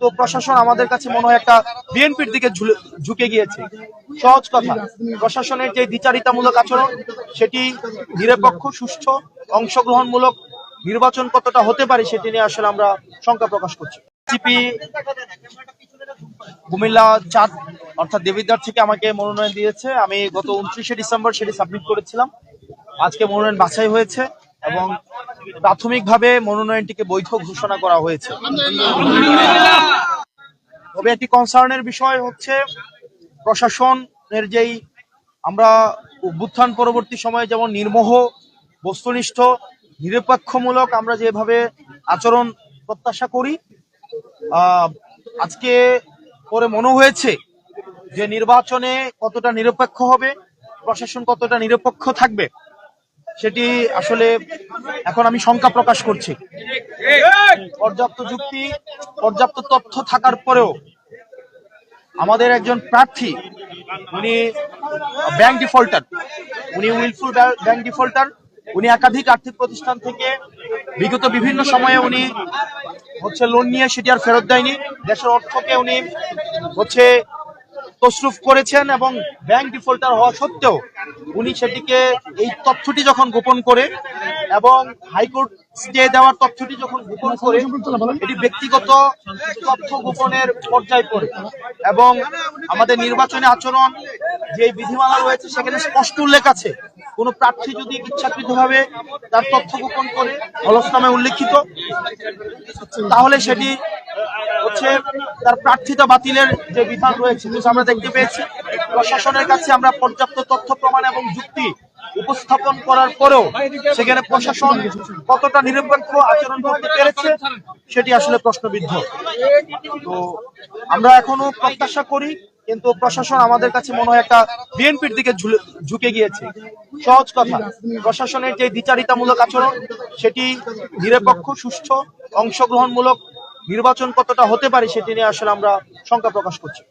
তো প্রশাসন আমাদের কাছে মনে হয় একটা বিএনপির দিকে ঝুঁকে গিয়েছে। সহজ কথা, প্রশাসনের যে দ্বিচারিতামূলক আচরণ, সেটি নিরপেক্ষ, সুষ্ঠু, অংশগ্রহণমূলক নির্বাচন কতটা হতে পারে সেটি নিয়ে আসলে আমরা শঙ্কা প্রকাশ করছি। সিপি কুমিল্লা চাঁদ, অর্থাৎ দেবিদ্বার থেকে আমাকে মনোনয়ন দিয়েছে। আমি গত উনত্রিশে ডিসেম্বর সেটি সাবমিট করেছিলাম। আজকে মনোনয়ন বাছাই হয়েছে এবং প্রাথমিকভাবে মনোনয়নটিকে বৈধ ঘোষণা করা হয়েছে। তবে একটি কনসার্নের বিষয় হচ্ছে, প্রশাসনের যেই আমরা অভ্যুত্থান পরবর্তী সময়ে যেমন নির্মোহ, বস্তুনিষ্ঠ, নিরপেক্ষমূলক আমরা যেভাবে আচরণ প্রত্যাশা করি আজকে পরে মনে হয়েছে যে নির্বাচনে কতটা নিরপেক্ষ হবে, প্রশাসন কতটা নিরপেক্ষ থাকবে সেটি আসলে এখন আমি শঙ্কা প্রকাশ করছি। পর্যাপ্ত যুক্তি, পর্যাপ্ত তথ্য থাকার পরেও আমাদের একজন প্রার্থী, উনি ব্যাংক ডিফল্টার উনি উইলফুল ব্যাংক ডিফল্টার উনি একাধিক আর্থিক প্রতিষ্ঠান থেকে বিগত বিভিন্ন সময়ে উনি হচ্ছে লোন নিয়ে সেটি আর ফেরত দেয়নি। দেশের অর্থকে উনি হচ্ছে তসরুফ করেছেন এবং ব্যাংক ডিফল্টার হওয়া সত্ত্বেও উনি সেটিকে এই তথ্যটি যখন গোপন করে এবং হাইকোর্ট স্টে দেওয়ার তথ্যটি যখন গোপন করে, এটি ব্যক্তিগত তথ্য গোপনের পর্যায়ে পড়ে। এবং আমাদের নির্বাচনী আচরণ যে বিধিমালা রয়েছে, সেখানে স্পষ্ট উল্লেখ আছে। কোন প্রার্থী যদি ইচ্ছাকৃতভাবে তার তথ্য গোপন করে হলফনামে উল্লেখিত, তাহলে সেটি হচ্ছে তার প্রার্থিতা বাতিলের যে বিধান রয়েছে আমরা দেখতে পেয়েছি। প্রশাসনের কাছে আমরা পর্যাপ্ত তথ্য, প্রমাণ এবং যুক্তি উপস্থাপন করার পরেও সেখানে প্রশাসন কতটা নিরপেক্ষ আচরণ করতে পেরেছে, সেটি আসলে প্রশ্নবিদ্ধ। তো আমরা এখনও প্রত্যাশা করি, কিন্তু প্রশাসন আমাদের কাছে মনে হয় একটা বিএনপির দিকে ঝুঁকে গিয়েছে। সহজ কথা, প্রশাসনের যে দ্বিচারিতামূলক আচরণ, সেটি নিরপেক্ষ, সুষ্ঠু, অংশগ্রহণমূলক নির্বাচন কতটা হতে পারে সেটি নিয়ে আসলে আমরা শঙ্কা প্রকাশ করছি।